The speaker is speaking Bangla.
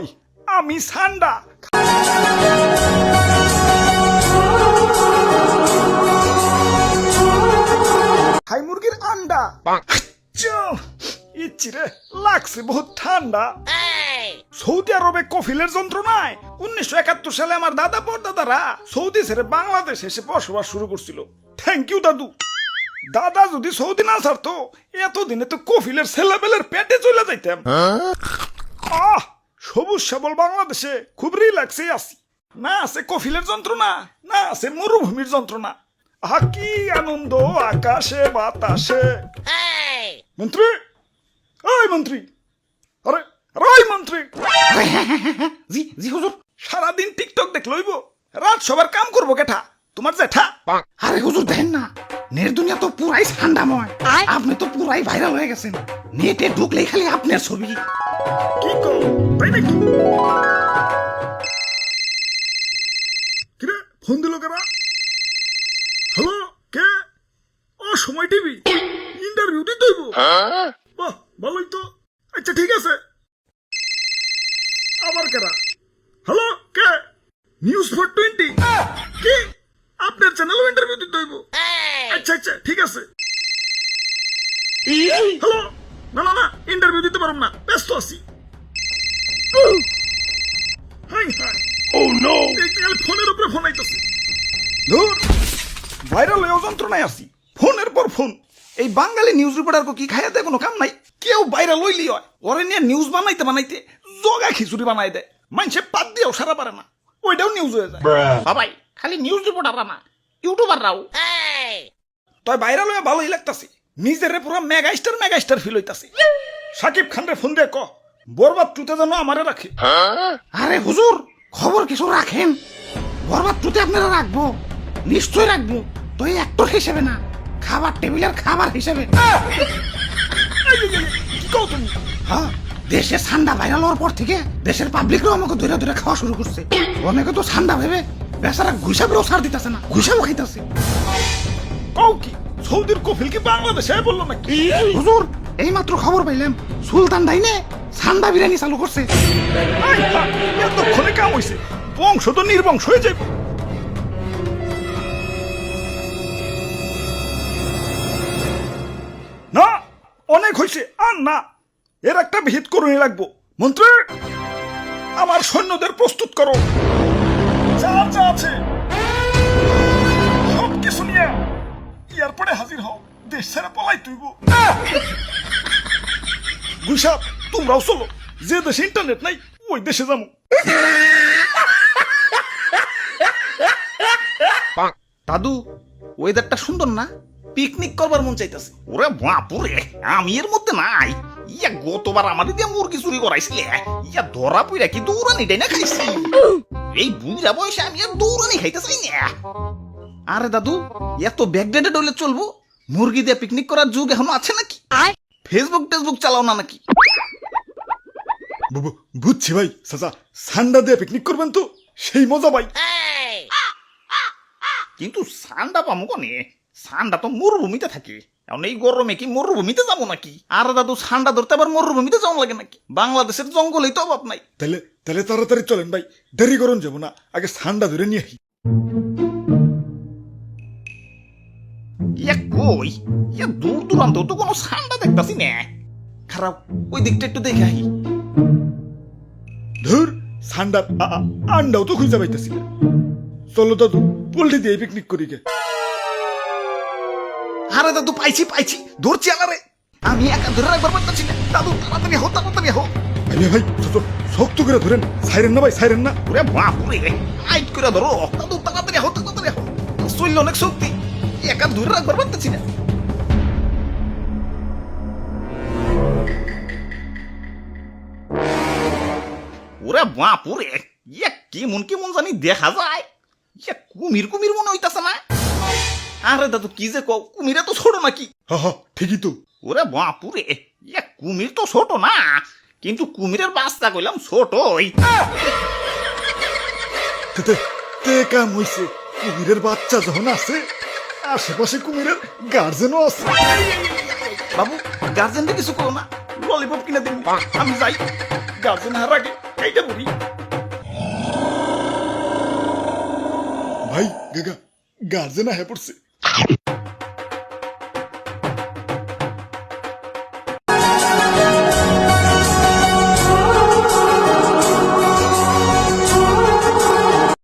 কই? আমি সান্ডা। হাই মুরগির আন্ডা। চল ইচ্ছি রে লাগছে বহুত ঠান্ডা। সৌদি আরবে কফিলের যন্ত্রণায় উনিশশো একাত্তর সালে আমার দাদা পরদাদারা সৌদি ছেড়ে বাংলাদেশ এসে বসবাস শুরু করছিল। থ্যাংক ইউ দাদু। দাদা যদি সৌদি না ছাড়তো এতদিনে তো কফিলের ছেলেবেলের পেটে চলে যাইতাম। আহ! সবুজ শ্যাবল বাংলাদেশে খুব রিল্যাক্সে আছি। না আছে কফিলের যন্ত্রণা না আছে মরুভূমির যন্ত্রণা। আহা কি আনন্দ আকাশে বাতাসে। মন্ত্রী! ওই মন্ত্রী! আরে ওই মন্ত্রী! জি জি হুজুর। সারাদিন টিকটক দেখ লইব রাত সবার কাম করব কেঠা? তোমার জেঠা? আরে হুজুর দেখেন না। নেট দুনিয়া তো পুরাই ঠান্ডাময়। আপনি তো পুরাই ভাইরাল হয়ে গেছেন। নেটে ঢুকলেই খালি আপনার ছবি। কি কো তাই কিরে, ফোন দিল কারা? হ্যালো, কে? ও, সময় টিভি। ইন্টারভিউ দিতে হইব। বাহ, ভালোই তো। আচ্ছা ঠিক আছে। আবার কারা? Hello, K? News for twenty. Hi hi. O no এই কাল ফোনের উপরে ফোন আইতাছে। ধুর ভাইরাল হয়ে যন্ত্রণায় আছি। ফোনের পর ফোন। এই বাঙালি নিউজ রিপোর্টার কি খাইয়াতে কোনো কাম নাই? কেউ ভাইরাল হইলি হয়। ওরে নিয়ে নিউজ বানাইতে বানাইতে জগা খিচুড়ি বানাই দেয়। মানুষে পাত দিয়েও সারা পারে না। ওইটাও নিউজ হয়ে যায়। সবাই খালি নিউজ রিপোর্টাররা না ইউটিউবাররাও তই ভাইরাল হয়ে ভালোই লাগতাছে। নিজেরে পুরো mega star mega star feel হইতাছে সাকিব খান রে ফোন দিয়ে ক। বরবাদ টুতে যেন আমারে রাখে। আরে হুজুর খবর কিছু রাখেন? বরবাদ টুতে আপনারা রাখব? নিশ্চয় রাখব। তো এই অ্যাক্টর হিসেবে না খাবার টেবিলের খাবার হিসেবে। হ্যাঁ দেশে ঠান্ডা ভাইরাল হওয়ার পর থেকে দেশের পাবলিকরাও আমাকে ধরে ধরে খাওয়া শুরু করছে। অনেকে তো ঠান্ডা ভেবে বেচারা ঘুষাবেও ছাড় দিতেছে না ঘুষাবো খাইতেছে। কও কি সৌদির কফিল কি বাংলাদেশে বলল নাকি? হুজুর এই মাত্র খবর পাইলাম সুলতান ডাইনে ঠান্ডা বিরিয়ানি চালু করছে। এতক্ষণে কাম হইছে। বংশ তো নির্বংশ হয়ে যাবে না, অনেক হইছে, আর না। এর একটা ভিত করুনি লাগবো। মন্ত্রী, আমার সৈন্যদের প্রস্তুত করো। যা যা আছে। সব কিছু নিয়ে এয়ারপোর্টে হাজির হও। দেশ ছেড়ে পলাই তুইব। গুইসাপ তোমরাও চলো। যে দেশে ইন্টারনেট নাই ওই দেশে যাব দাদু ওয়েদারটা সুন্দর না? পিকনিক করবার মন চাইতেছে। ওরে বাপুরে আমি এর মধ্যে নাই। ইয়া গতবার আমাদের দিয়ে মুরগি চুরি করাইছিলে। ইয়া ধরা পইরা কি দৌড়ানি না খাইছি? এই বুড়া বয়সে আমি আর দৌড়ানি খাইতে চাই না। আরে দাদু এত ব্যাকডেটেড হলে চলবো? মুরগি দিয়ে পিকনিক করার যুগ এখনও আছে নাকি? ফেসবুক টেসবুক চালাও না নাকি? বুঝছি ভাই চাচা সান্ডা দিয়ে পিকনিক করবেন তো? সেই মজা ভাই। কিন্তু সান্ডা পামু কনে? সান্ডা তো মরুভূমিতে থাকে। এখন এই গরমে কি মরুভূমিতে যাব নাকি? আর দাদু সান্ডা ধরতে আবার মরুভূমিতে যাওয়া লাগে নাকি? বাংলাদেশের জঙ্গলেই তো অভাব নাই। তাহলে তাহলে তাড়াতাড়ি চলেন ভাই দেরি করুন যাব না আগে সান্ডা ধরে নিয়ে আহি ইয়া কই? ইয়া দূর দূরান্ত তো কোনো সান্ডা দেখতাছি না। খারাপ ওই দিকটা একটু দেখে আহি ধুর সান্ডার আন্ডাও তো খুঁজে পাইতেছি চলো দাদু পোল্ট্রি দিয়ে পিকনিক করি গে। আরে দাদু পাইছি পাইছি। ধরছি আলারে। আমি একা ধরে রাখবার পারতেছি না। দাদু তাড়াতাড়ি হো তাড়াতাড়ি হো ভাই ভাই শক্ত করে ধরেন। সাইরেন না ভাই সাইরেন না। ওরে বাপুরে আইট করে ধরো। দাদু তাড়াতাড়ি হো তাড়াতাড়ি হো শরীর অনেক শক্তি। একা ধরে রাখবার পারতেছি না। ওরে বাপুরে ইয়া কেমন কেমন জানি দেখা যায়। ইয়া কুমির কুমির মনে হইতাছে না? আরে দাদু কি যে কও কুমিরে তো ছোট নাকি? হা হা ঠিকই তো। ওরে বাপুরে ইয়া কুমির তো ছোট না কিন্তু কুমিরের বাচ্চা কইলাম ছোটই। তে তে কাম হইছে। কুমিরের বাচ্চা যখন আছে আশেপাশে কুমিরের গার্জেনও আছে। বাবু গার্জেনটা কিছু করো না ললিপপ কিনে দিন আমি যাই। গার্জেন হার আগে কাইটা পড়ি ভাই গাগা গার্জেন আহে পড়ছে।